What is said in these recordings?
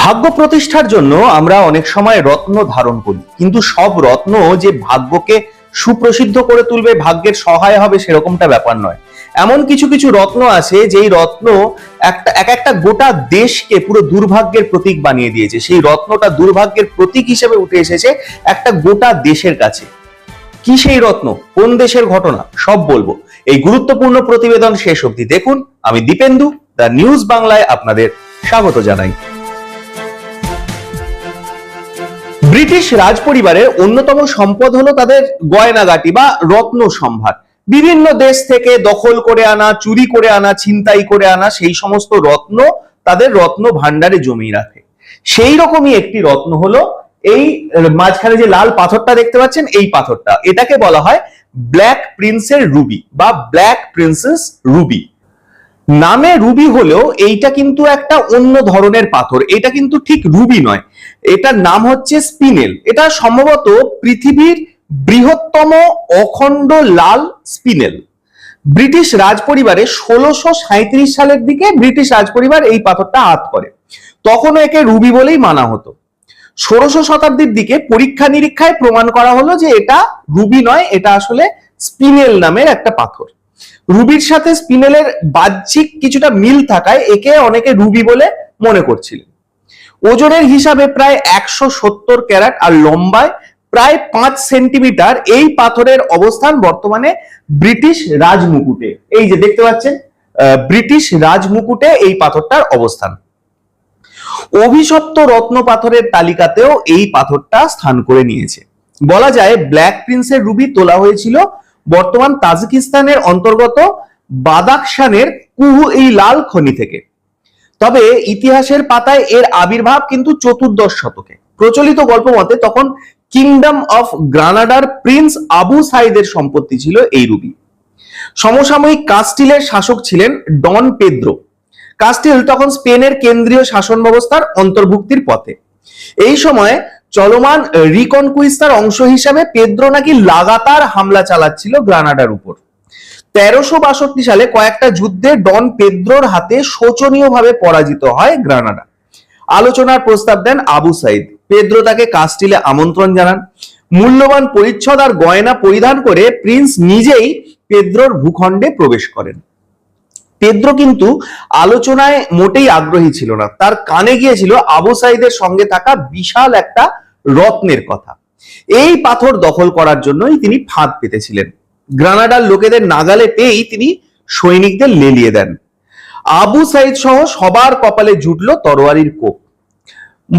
ভাগ্য প্রতিষ্ঠার জন্য আমরা অনেক সময় রত্ন ধারণ করি। কিন্তু সব রত্ন যে ভাগ্যকে সুপ্রসিদ্ধ করে তুলবে, ভাগ্যের সহায় হবে সেরকমটা ব্যাপার নয়। এমন কিছু কিছু রত্ন আছে যেই রত্ন একটা, এক একটা গোটা দেশকে পুরো দুর্ভাগ্যের প্রতীক বানিয়ে দিয়েছে। সেই রত্নটা দুর্ভাগ্যের প্রতীক হিসেবে উঠে এসেছে একটা গোটা দেশের কাছে। কি সেই রত্ন? কোন দেশের ঘটনা? সব বলব। এই গুরুত্বপূর্ণ প্রতিবেদন শেষ অবধি দেখুন। আমি দীপেন্দু, দ্য নিউজ বাংলায় আপনাদের স্বাগত জানাই। ব্রিটিশ রাজ পরিবারের অন্যতম সম্পদ হলো তাদের গয়নাগাটি বা রত্ন সম্ভার। বিভিন্ন দেশ থেকে দখল করে আনা, চুরি করে আনা, ছিনতাই করে আনা সেই সমস্ত রত্ন তাদের রত্ন ভান্ডারে জমিয়ে রাখে। সেই রকমই একটি রত্ন হলো এই মাঝখানে যে লাল পাথরটা দেখতে পাচ্ছেন, এই পাথরটা। এটাকে বলা হয় ব্ল্যাক প্রিন্সের রুবি বা ব্ল্যাক প্রিন্সেস রুবি। নামে রুবি হলেও এইটা কিন্তু একটা অন্য ধরনের পাথর। এটা কিন্তু ঠিক রুবি নয়। এটার নাম হচ্ছে স্পিনেল। এটা সম্ভবত পৃথিবীর বৃহত্তম অখণ্ড লাল স্পিনেল। ব্রিটিশ রাজ পরিবারে ষোলোশো সাঁত্রিশ সালের দিকে ব্রিটিশ রাজ পরিবার এই পাথরটা হাত করে। তখনও একে রুবি বলেই মানা হতো। ষোড়শ শতাব্দীর দিকে পরীক্ষা নিরীক্ষায় প্রমাণ করা হলো যে এটা রুবি নয়, এটা আসলে স্পিনেল নামের একটা পাথর। রুবির সাথে স্পিনেলের বাহ্যিক কিছুটা মিল থাকায় একে অনেকে রুবি বলে মনে করছিলেন। ওজনের হিসাবে প্রায় একশো সত্তর ক্যারাট আর লম্বায় প্রায় পাঁচ সেন্টিমিটার এই পাথরের অবস্থান বর্তমানে ব্রিটিশ রাজমুকুটে। এই যে দেখতে পাচ্ছেন ব্রিটিশ রাজমুকুটে এই পাথরটার অবস্থান। অভিশপ্ত রত্ন পাথরের তালিকাতেও এই পাথরটা স্থান করে নিয়েছে। বলা যায় ব্ল্যাক প্রিন্সের রুবি তোলা হয়েছিল বর্তমান তাজিকিস্তানের অন্তর্গত বাদাকশানের কুহু এই লাল খনি থেকে। তবে ইতিহাসের পাতায় এর আবির্ভাব কিন্তু চতুর্দশ শতকে। প্রচলিত গল্প মতে তখন কিংডম অফ গ্রানাডার প্রিন্স আবু সাইদের সম্পত্তি ছিল এই রুবি সমসাময়িক কাস্টিলের শাসক ছিলেন ডন পেদ্রো কাস্টিল তখন স্পেনের কেন্দ্রীয় শাসন ব্যবস্থার অন্তর্ভুক্তির পথে। এই সময় চলমান রিকনকুইস্তার অংশ হিসাবে পেদ্রো নাকি লাগাতার হামলা চালাচ্ছিল গ্রানাডার উপর। তেরোশো বাষট্টি সালে কয়েকটা যুদ্ধে ডন পেদ্রোর হাতে শোচনীয়ভাবে পরাজিত হয় গ্রানাডা। আলোচনার প্রস্তাব দেন আবু সাইদ। পেদ্রো তাকে কাস্টিলে আমন্ত্রণ জানান। মূল্যবান পরিচ্ছদ আর গয়না পরিধান করে প্রিন্স নিজেই পেদ্রোর ভূখণ্ডে প্রবেশ করেন। পেদ্রো কিন্তু আলোচনায় মোটেই আগ্রহী ছিল না। তার কানে গিয়েছিল আবু সাইদের সঙ্গে থাকা বিশাল একটা রত্নের কথা। এই পাথর দখল করার জন্যই তিনি ফাঁদ পেতেছিলেন। গ্রানাডার লোকেদের নাগালে পেয়েই তিনি সৈনিকদের লেলিয়ে দেন। আবু সাইদ সহ সবার কপালে জুটল তরোয়ারির কোপ।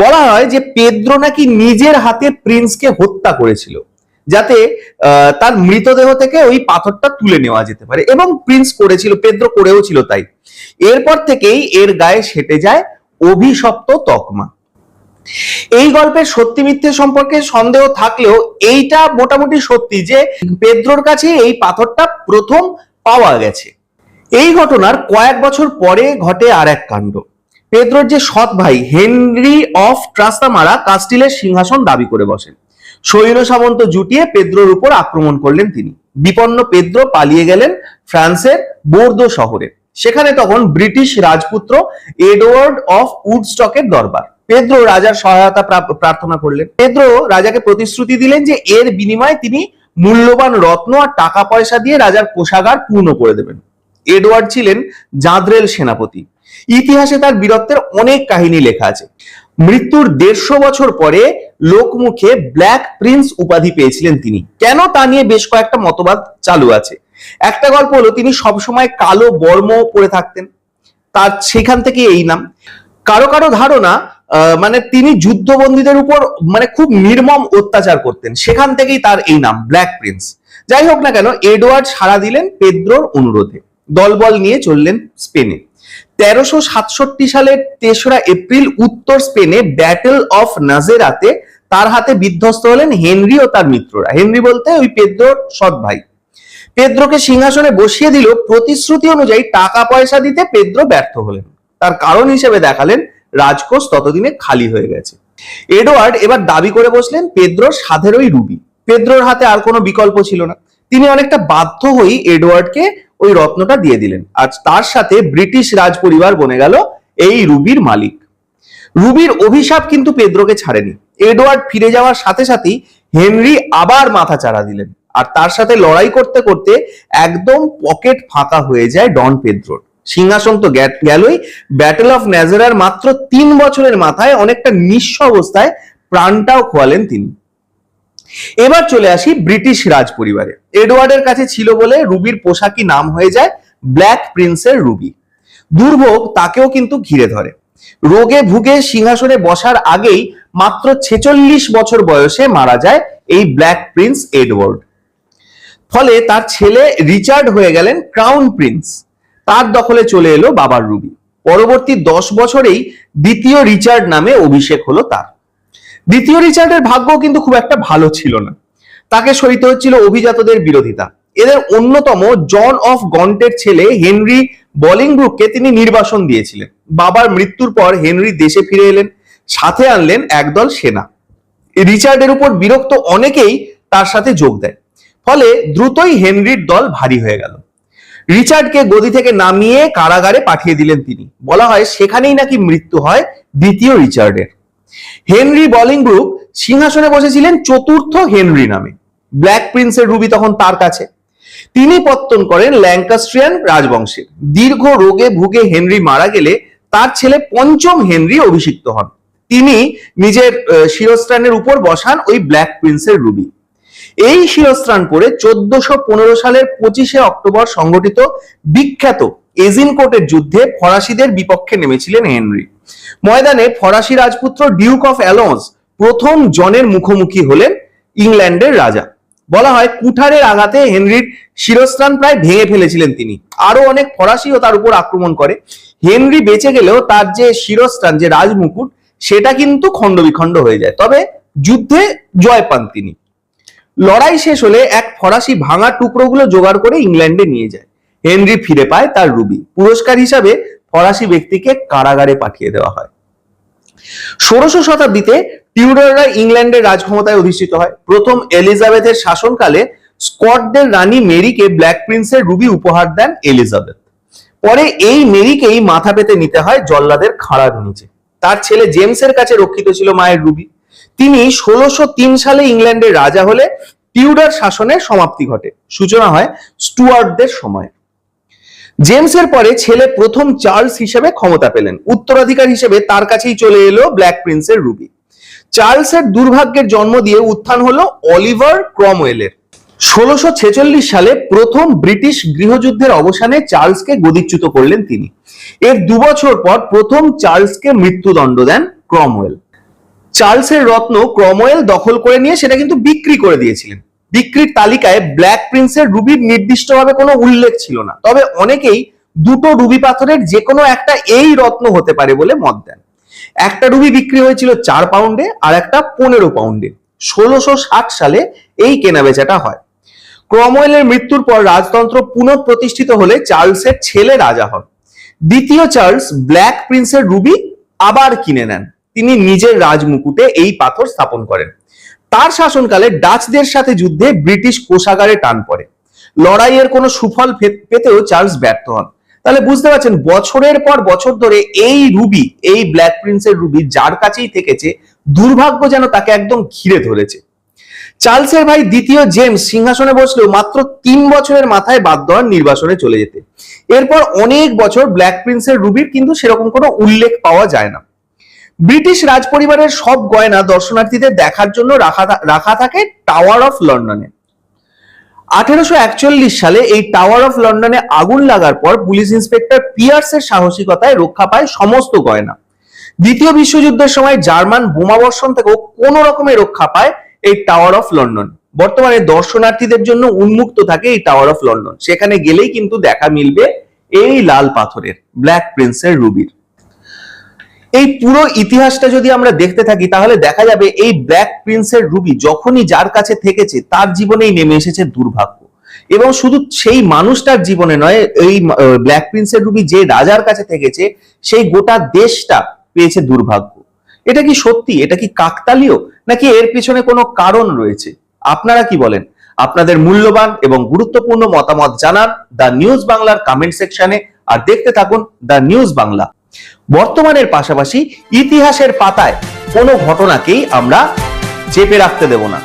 বলা হয় যে পেদ্রো নাকি নিজের হাতে প্রিন্সকে হত্যা করেছিল, যাতে তার মৃতদেহ থেকে ওই পাথরটা তুলে নেওয়া যেতে পারে। এবং প্রিন্স করেছিল, পেদ্রো করেও ছিল তাই। এরপর থেকেই এর গায়ে সেটে যায় অভিশপ্ত তকমা। এই গল্পের সত্যি মিথ্যে সম্পর্কে সন্দেহ থাকলেও এইটা মোটামুটি সত্যি যে পেদ্রোর কাছে এই পাথরটা প্রথম পাওয়া গেছে। এই ঘটনার কয়েক বছর পরে ঘটে আর এক কাণ্ড। পেদ্রোর যে সৎ ভাই হেনরি অফ ট্রাস্তামারা কাস্টিলের সিংহাসন দাবি করে বসেন। সৈন্য সামন্ত জুটিয়ে পেদ্রোর উপর আক্রমণ করলেন তিনি। বিপন্ন পেদ্রো পালিয়ে গেলেন ফ্রান্সের বোর্দো শহরে। সেখানে তখন ব্রিটিশ রাজপুত্র এডওয়ার্ড অফ উডস্টকের দরবার। পেদ্রো রাজার সহায়তা প্রার্থনা করলেন। পেদ্রো রাজাকে প্রতিশ্রুতি দিলেন যে এর বিনিময়ে তিনি মূল্যবান রত্ন আর টাকা পয়সা দিয়ে রাজার কোষাগার পূর্ণ করে দেবেন। এডওয়ার্ড ছিলেন জাদ্রেল সেনাপতি। ইতিহাসে তার বীরত্বের অনেক কাহিনী লেখা আছে। মৃত্যুর দেড়শো বছর পরে লোকমুখে ব্ল্যাক প্রিন্স উপাধি পেয়েছিলেন তিনি। কেন তা নিয়ে বেশ কয়েকটা মতবাদ চালু আছে। একটা গল্প হলো, তিনি সবসময় কালো বর্ম পরে থাকতেন। তার সেখান থেকে এই নাম। কারও কারও ধারণা মানে তিনি যুদ্ধবন্দীদের উপর মানে খুব নির্মম অত্যাচার করতেন। সেখান থেকেই তার এই নাম ব্ল্যাক প্রিন্স যাই হোক না কেন, এডওয়ার্ড সাড়া দিলেন পেদ্রোর অনুরোধে। দলবল নিয়ে চললেন স্পেনে। তেরোশো সাতষট্টি সালের তেসরা এপ্রিল উত্তর স্পেনে ব্যাটেল অফ নাজেরাতে তার হাতে বিধ্বস্ত হলেন হেনরি ও তার মিত্ররা। হেনরি বলতে ওই পেদ্রোর সৎ ভাই। পেদ্রোকে সিংহাসনে বসিয়ে দিল প্রতিশ্রুতি অনুযায়ী টাকা পয়সা দিতে পেদ্রো ব্যর্থ হলেন। তার কারণ হিসেবে দেখালেন রাজকোষ ততদিনে খালি হয়ে গেছে। এডওয়ার্ড এবার দাবি করে বসলেন পেদ্রোর সাধেরই রুবি। পেদ্রোর হাতে আর কোনো বিকল্প ছিল না। তিনি অনেকটা বাধ্য হয়েই এডওয়ার্ডকে ওই রত্নটা দিয়ে দিলেন। আর তার সাথে ব্রিটিশ রাজ পরিবার বনে গেল এই রুবির মালিক। রুবির অভিশাপ কিন্তু পেদ্রোকে ছাড়েনি। এডওয়ার্ড ফিরে যাওয়ার সাথে সাথেই হেনরি আবার মাথা চাড়া দিলেন। আর তার সাথে লড়াই করতে করতে একদম পকেট ফাঁকা হয়ে যায় ডন পেদ্রোর। সিংহাসন তো গেলই। ব্যাটেল অফ ন্যাজারার মাত্র তিন বছরের মাথায় অনেকটা নিঃস্ব অবস্থায় প্রাণটাও খোয়ালেন তিনি। এবার চলে আসি ব্রিটিশ রাজ পরিবারে এডওয়ার্ডের কাছে ছিল বলে রুবির পোশাকি নাম হয়ে যায় ব্ল্যাক প্রিন্সের রুবি। দুর্ভোগ তাকেও কিন্তু ঘিরে ধরে। রোগে ভুগে সিংহাসনে বসার আগেই মাত্র ছেচল্লিশ বছর বয়সে মারা যায় এই ব্ল্যাক প্রিন্স এডওয়ার্ড। ফলে তার ছেলে রিচার্ড হয়ে গেলেন ক্রাউন প্রিন্স। তার দখলে চলে এলো বাবার রুবি। পরবর্তী দশ বছরেই দ্বিতীয় রিচার্ড নামে অভিষেক হলো তার। দ্বিতীয় রিচার্ডের ভাগ্য কিন্তু খুব একটা ভালো ছিল না। তাকে সইতে হচ্ছিল অভিজাতদের বিরোধিতা। এদের অন্যতম জন অফ গন্টের ছেলে হেনরি বলিংব্রুককে তিনি নির্বাসন দিয়েছিলেন। বাবার মৃত্যুর পর হেনরি দেশে ফিরে এলেন, সাথে আনলেন একদল সেনা। রিচার্ডের উপর বিরক্ত অনেকেই তার সাথে যোগ দেয়। ফলে দ্রুতই হেনরির দল ভারী হয়ে গেল। রিচার্ডকে গদি থেকে নামিয়ে কারাগারে পাঠিয়ে দিলেন তিনি। বলা হয় সেখানেই নাকি মৃত্যু হয় দ্বিতীয় রিচার্ডের। হেনরি বলিংব্রুক সিংহাসনে বসেছিলেন চতুর্থ হেনরি নামে। ব্ল্যাক প্রিন্সের রুবি তখন তার কাছে। তিনি পত্তন করেন ল্যাঙ্কাস্ট্রিয়ান রাজবংশের। দীর্ঘ রোগে ভুগে হেনরি মারা গেলে তার ছেলে পঞ্চম হেনরি অভিষিক্ত হন। তিনি নিজের শিরস্ত্রাণের উপর বসান ওই ব্ল্যাক প্রিন্সের রুবি। এই শিরস্ত্রাণ পরে চোদ্দশো পনেরো সালের পঁচিশে অক্টোবর সংগঠিত বিখ্যাত এজিনকোটের যুদ্ধে ফরাসিদের বিপক্ষে নেমেছিলেন হেনরি। ময়দানে ফরাসি রাজপুত্র ডিউক অফ অ্যালন্স প্রথম জনের মুখোমুখি হলেন ইংল্যান্ডের রাজা। বলা হয় কুঠারের আঘাতে হেনরির শিরস্ত্রাণ প্রায় ভেঙে ফেলেছিলেন তিনি। আরও অনেক ফরাসিও তার উপর আক্রমণ করে। হেনরি বেঁচে গেলেও তার যে শিরস্ত্রাণ, যে রাজমুকুট, সেটা কিন্তু খণ্ডবিখণ্ড হয়ে যায়। তবে যুদ্ধে জয় পান তিনি। লড়াই শেষ হলে এক ফরাসি ভাঙা টুকরোগুলো জোগাড় করে ইংল্যান্ডে নিয়ে যায়। হেনরি ফিরে পায় তার রুবি। পুরস্কার হিসাবে ফরাসি ব্যক্তিকে কারাগারে পাঠিয়ে দেওয়া হয়। ষোড়শ শতাব্দীতে টিউডাররা ইংল্যান্ডের রাজক্ষমতায় অধিষ্ঠিত হয়। প্রথম এলিজাবেথের শাসনকালে স্কটদের রানী মেরিকে ব্ল্যাক প্রিন্সের রুবি উপহার দেন এলিজাবেথ। পরে এই মেরিকেই মাথা পেতে নিতে হয় জল্লাদের খাড়ার নিচে। তার ছেলে জেমসের কাছে রক্ষিত ছিল মায়ের রুবি। তিনি ষোলোশো সালে ইংল্যান্ডের রাজা হলে টিউডার শাসনের সমাপ্তি ঘটে। সূচনা হয় স্টুয়ার্টদের সময়। জেমসের পরে ছেলে প্রথম চার্লস হিসেবে ক্ষমতা পেলেন। উত্তরাধিকার হিসেবে তার কাছেই চলে এলো ব্ল্যাক প্রিন্সের রুবি। চার্লসের দুর্ভাগ্যের জন্ম দিয়ে উত্থান হলো অলিভার ক্রমওয়েলের। ষোলোশো সালে প্রথম ব্রিটিশ গৃহযুদ্ধের অবসানে চার্লসকে গদিচ্যুত করলেন তিনি। এর দুবছর পর প্রথম চার্লসকে মৃত্যুদণ্ড দেন ক্রমওয়েল। চার্লসের রত্ন ক্রমওয়েল দখল করে নিয়ে সেটা কিন্তু বিক্রি করে দিয়েছিলেন। বিক্রির তালিকায় ব্ল্যাক প্রিন্সের রুবির নির্দিষ্টভাবে কোনো উল্লেখ ছিল না। তবে অনেকেই দুটো রুবি পাথরের যে কোনো একটা এই রত্ন হতে পারে বলে মত দেন। একটা রুবি বিক্রি হয়েছিল চার পাউন্ডে আর একটা পনেরো পাউন্ডে। ষোলোশো ষাট সালে এই কেনাবেচাটা হয়। ক্রমওয়েলের মৃত্যুর পর রাজতন্ত্র পুনঃপ্রতিষ্ঠিত হলে চার্লসের ছেলে রাজা হন। দ্বিতীয় চার্লস ব্ল্যাক প্রিন্সের রুবি আবার কিনে নেন। তিনি নিজের রাজমুকুটে এই পাথর স্থাপন করেন। তার শাসনকালে ডাচদের সাথে যুদ্ধে ব্রিটিশ কোষাগারে টান পড়ে। লড়াইয়ের কোনো সুফল পেতেও চার্লস ব্যর্থ হন। তাহলে বুঝতে পারছেন, বছরের পর বছর ধরে এই রুবি, এই ব্ল্যাক প্রিন্সের রুবি যার কাছেই থেকেছে, দুর্ভাগ্য যেন তাকে একদম ঘিরে ধরেছে। চার্লসের ভাই দ্বিতীয় জেমস সিংহাসনে বসলেও মাত্র তিন বছরের মাথায় বাধ্য হন নির্বাসনে চলে যেতে। এরপর অনেক বছর ব্ল্যাক প্রিন্সের রুবির কিন্তু সেরকম কোনো উল্লেখ পাওয়া যায় না। ব্রিটিশ রাজপরিবারের সব গয়না দর্শনার্থীদের দেখার জন্য রাখা রাখা থাকে টাওয়ার অফ লন্ডনে আঠেরোশো একচল্লিশ সালে এই টাওয়ার অফ লন্ডনে আগুন লাগার পর পুলিশ ইন্সপেক্টর পিয়ার্সের সাহসিকতায় রক্ষা পায় সমস্ত গয়না। দ্বিতীয় বিশ্বযুদ্ধের সময় জার্মান বোমাবর্ষণ থেকেও কোনো রকমের রক্ষা পায় এই টাওয়ার অফ লন্ডন বর্তমানে দর্শনার্থীদের জন্য উন্মুক্ত থাকে এই টাওয়ার অফ লন্ডন সেখানে গেলেই কিন্তু দেখা মিলবে এই লাল পাথরের ব্ল্যাক প্রিন্সের রুবির। এই পুরো ইতিহাসটা যদি আমরা দেখতে থাকি, তাহলে দেখা যাবে এই ব্ল্যাক প্রিন্সের রুবি যখনই যার কাছে থেকেছে, তার জীবনেই নেমে এসেছে দুর্ভাগ্য। এবং শুধু সেই মানুষটার জীবনে নয়, এই ব্ল্যাক প্রিন্সের রুবি যে রাজার কাছে থেকেছে, সেই গোটা দেশটা পেয়েছে দুর্ভাগ্য। এটা কি সত্যি? এটা কি কাকতালীয়? নাকি এর পিছনে কোনো কারণ রয়েছে? আপনারা কি বলেন? আপনাদের মূল্যবান এবং গুরুত্বপূর্ণ মতামত জানান দ্য নিউজ বাংলার কমেন্ট সেকশনে আর দেখতে থাকুন দ্য নিউজ বাংলা। বর্তমানের পাশাপাশি ইতিহাসের পাতায় কোনো ঘটনাকেই আমরা চেপে রাখতে দেব না।